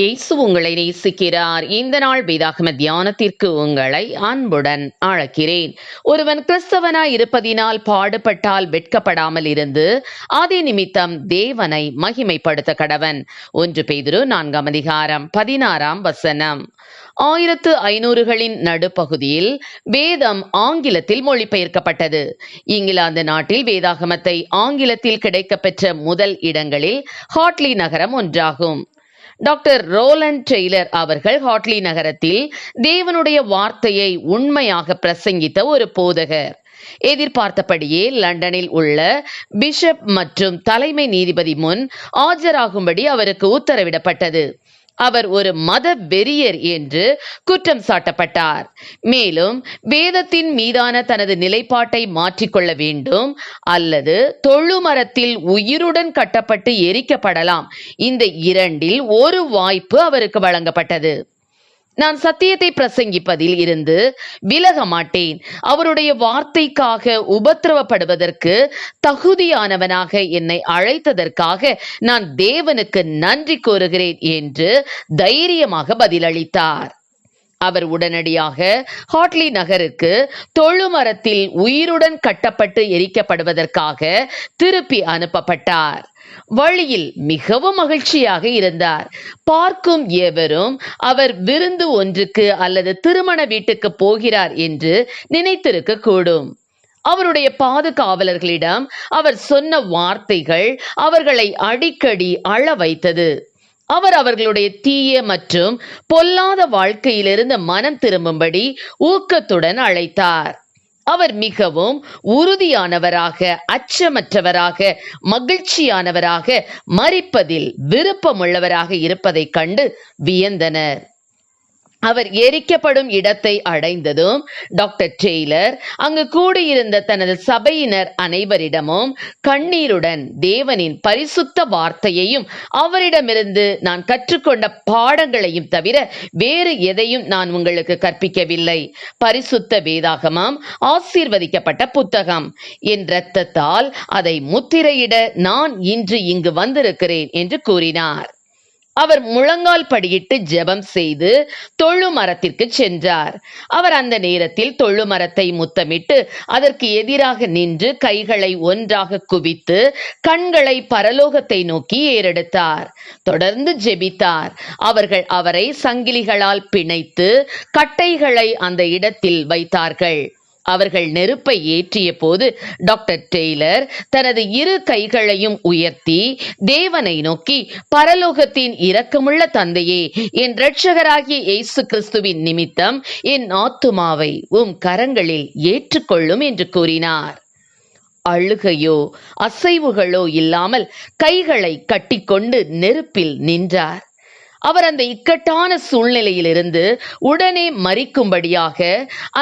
இயேசு உங்களை நேசிக்கிறார். இந்த நாள் வேதாகம தியானத்திற்கு உங்களை அன்புடன் அழைக்கிறேன். ஒருவன் கிறிஸ்தவனாய் இருப்பதினால் பாடுபட்டால் வெட்கப்படாமல் இருந்து அதே நிமித்தம் தேவனை மகிமைப்படுத்த கடவன். ஒன்று பெய்திரு நான்காம் அதிகாரம் பதினாறாம் வசனம். ஆயிரத்து ஐநூறுகளின் நடுப்பகுதியில் வேதம் ஆங்கிலத்தில் மொழிபெயர்க்கப்பட்டது. இங்கிலாந்து நாட்டில் வேதாகமத்தை ஆங்கிலத்தில் கிடைக்கப்பெற்ற முதல் இடங்களில் ஹாட்லி நகரம் ஒன்றாகும். டாக்டர் ரோலண்ட் டெய்லர் அவர்கள் ஹாட்லி நகரத்தில் தேவனுடைய வார்த்தையை உண்மையாக பிரசங்கித்த ஒரு போதகர். எதிர்பார்த்தபடியே லண்டனில் உள்ள பிஷப் மற்றும் தலைமை நீதிபதி முன் ஆஜராகும்படி அவருக்கு உத்தரவிடப்பட்டது. அவர் ஒரு மத வெறியர் என்று குற்றம் சாட்டப்பட்டார். மேலும் வேதத்தின் மீதான தனது நிலைப்பாட்டை மாற்றிக்கொள்ள வேண்டும். அல்லது தொழுமரத்தில் உயிருடன் கட்டப்பட்டு எரிக்கப்படலாம். இந்த இரண்டில் ஒரு வாய்ப்பு அவருக்கு வழங்கப்பட்டது. நான் சத்தியத்தை பிரசங்கிப்பதில் இருந்து விலக மாட்டேன். அவருடைய வார்த்தைக்காக உபத்திரவப்படுவதற்கு தகுதியானவனாக என்னை அழைத்ததற்காக நான் தேவனுக்கு நன்றி கூறுகிறேன் என்று தைரியமாக பதிலளித்தார். அவர் உடனடியாக ஹாட்லி நகருக்கு தொழுமரத்தில் உயிருடன் கட்டப்பட்டு எரிக்கப்படுவதற்காக திருப்பி அனுப்பப்பட்டார். வழியில் மிகவும் மகிழ்ச்சியாக இருந்தார். பார்க்கும் எவரும் அவர் விருந்து ஒன்றுக்கு அல்லது திருமண வீட்டுக்கு போகிறார் என்று நினைத்திருக்க கூடும். அவருடைய பாதுகாவலர்களிடம் அவர் சொன்ன வார்த்தைகள் அவர்களை அடிக்கடி அழ வைத்தது அவர் அவர்களுடைய தீய மற்றும் பொல்லாத வாழ்க்கையிலிருந்து மனம் திரும்பும்படி ஊக்கத்துடன் அழைத்தார். அவர் மிகவும் உறுதியானவராக அச்சமற்றவராக மகிழ்ச்சியானவராக மறிப்பதில் விருப்பமுள்ளவராக இருப்பதைக் கண்டு வியந்தனர். அவர் எரிக்கப்படும் இடத்தை அடைந்ததும் டாக்டர் டெய்லர் அங்கு கூடியிருந்த தனது சபையினர் அனைவரிடமும் கண்ணீருடன் தேவனின் பரிசுத்த வார்த்தையையும் அவரிடமிருந்து நான் கற்றுக்கொண்ட பாடங்களையும் தவிர வேறு எதையும் நான் உங்களுக்கு கற்பிக்கவில்லை. பரிசுத்த வேதாகமம் ஆசீர்வதிக்கப்பட்ட புத்தகம். என் இரத்தத்தால் அதை முத்திரையிட நான் இன்று இங்கு வந்திருக்கிறேன் என்று கூறினார். அவர் முழங்கால் படியிட்டு ஜெபம் செய்து தொழு மரத்திற்கு சென்றார். அவர் அந்த நேரத்தில் தொழு மரத்தை முத்தமிட்டு அதற்கு எதிராக நின்று கைகளை ஒன்றாக குவித்து கண்களை பரலோகத்தை நோக்கி ஏறெடுத்தார். தொடர்ந்து ஜெபித்தார். அவர்கள் அவரை சங்கிலிகளால் பிணைத்து கட்டைகளை அந்த இடத்தில் வைத்தார்கள். அவர்கள் நெருப்பை ஏற்றிய போது டாக்டர் டெய்லர் தனது இரு கைகளையும் உயர்த்தி தேவனை நோக்கி பரலோகத்தின் இரக்கமுள்ள தந்தையே என் இரட்சகராகிய இயேசு கிறிஸ்துவின் நிமித்தம் என் ஆத்துமாவை உம் கரங்களில் ஏற்றுக்கொள்ளும் என்று கூறினார். அழுகையோ அசைவுகளோ இல்லாமல் கைகளை கட்டிக்கொண்டு நெருப்பில் நின்றார். அவர் அந்த இக்கட்டான சூழ்நிலையிலிருந்து உடனே மறிக்கும்படியாக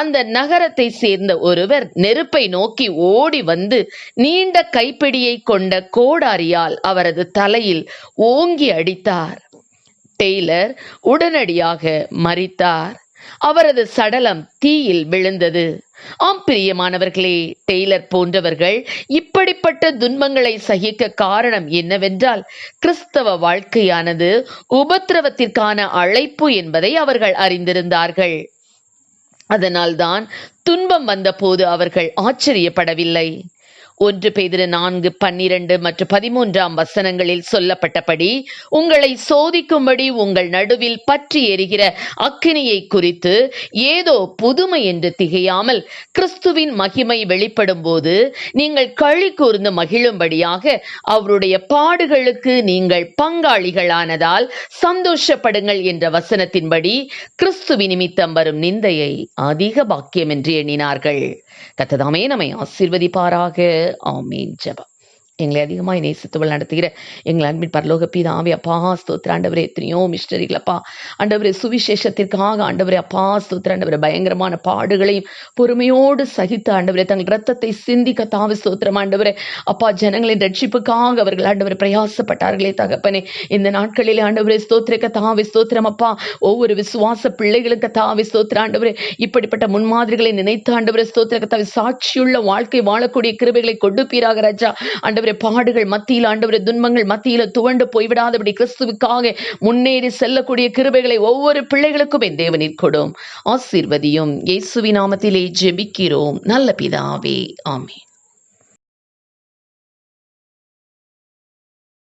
அந்த நகரத்தை சேர்ந்த ஒருவர் நெருப்பை நோக்கி ஓடி வந்து நீண்ட கைப்பிடியை கொண்ட கோடாரியால் அவரது தலையில் ஓங்கி அடித்தார். டெய்லர் உடனடியாக மறித்தார். அவரது சடலம் தீயில் விழுந்தது. ஆம் பிரியமானவர்களே டெய்லர் போன்றவர்கள் இப்படிப்பட்ட துன்பங்களை சகிக்க காரணம் என்னவென்றால் கிறிஸ்தவ வாழ்க்கையானது உபத்திரவத்திற்கான அழைப்பு என்பதை அவர்கள் அறிந்திருந்தார்கள். அதனால்தான் துன்பம் வந்தபோது அவர்கள் ஆச்சரியப்படவில்லை. ஒன்று பெய்திரு நான்கு பன்னிரண்டு மற்றும் பதிமூன்றாம் வசனங்களில் சொல்லப்பட்டபடி உங்களை சோதிக்கும்படி உங்கள் நடுவில் பற்றி எரிகிற அக்கினியை குறித்து ஏதோ புதுமை என்று திகையாமல் கிறிஸ்துவின் மகிமை வெளிப்படும் போது நீங்கள் கழி கூர்ந்து மகிழும்படியாக அவருடைய பாடுகளுக்கு நீங்கள் பங்காளிகளானதால் சந்தோஷப்படுங்கள் என்ற வசனத்தின்படி கிறிஸ்துவி நிமித்தம் வரும் நிந்தையை அதிக பாக்கியம் என்று எண்ணினார்கள். கத்ததாமே நம்மை ஆசீர்வதிப்பாராக. ஆமீன் ஜெபம் எங்களை அதிகமாக நேசித்தவள் நடத்துகிற எங்கள் அன்பின் பரலோக பிதாவே அப்பா ஸ்தோத்திர ஆண்டவரே எத்தனையோ மிஸ்டரிகள் அப்பா ஆண்டவரே சுவிசேஷத்திற்காக ஆண்டவரே அப்பா ஸ்தோத்திர ஆண்டவரே பயங்கரமான பாடுகளையும் பொறுமையோடு சகித்த ஆண்டவரே தங்கள் ரத்தத்தை சிந்திக்க தாவி ஸ்தோத்திரம் ஆண்டவரே. அப்பா ஜனங்களின் ரட்சிப்புக்காக அவர்கள் ஆண்டவரை பிரயாசப்பட்டார்களே தகப்பனே. இந்த நாட்களிலே ஆண்டவரே ஸ்தோத்திரக்க தாவி ஸ்தோத்திரம் அப்பா. ஒவ்வொரு விசுவாச பிள்ளைகளுக்கு தாவி ஸ்தோத்திர ஆண்டவரே. இப்படிப்பட்ட முன்மாதிரிகளை நினைத்து ஆண்டவரே ஸ்தோத்திரக்க தாவி சாட்சியுள்ள வாழ்க்கை வாழக்கூடிய கிருபைகளை கொடுப்பீராக ராஜா. ஆண்டவர் ஆண்டவரே பாடுகள் மத்தியில் ஆண்டவரே துன்பங்கள் மத்தியில் துவண்டு போய்விடாதபடி கிறிஸ்துவுக்காக முன்னேறி செல்லக்கூடிய கிருபைகளை ஒவ்வொரு பிள்ளைகளுக்கும் என் தேவனிற் கொடும். ஆசீர்வதியும். இயேசுவி நாமத்திலே ஜெபிக்கிறோம். நல்ல பிதாவே ஆமென்.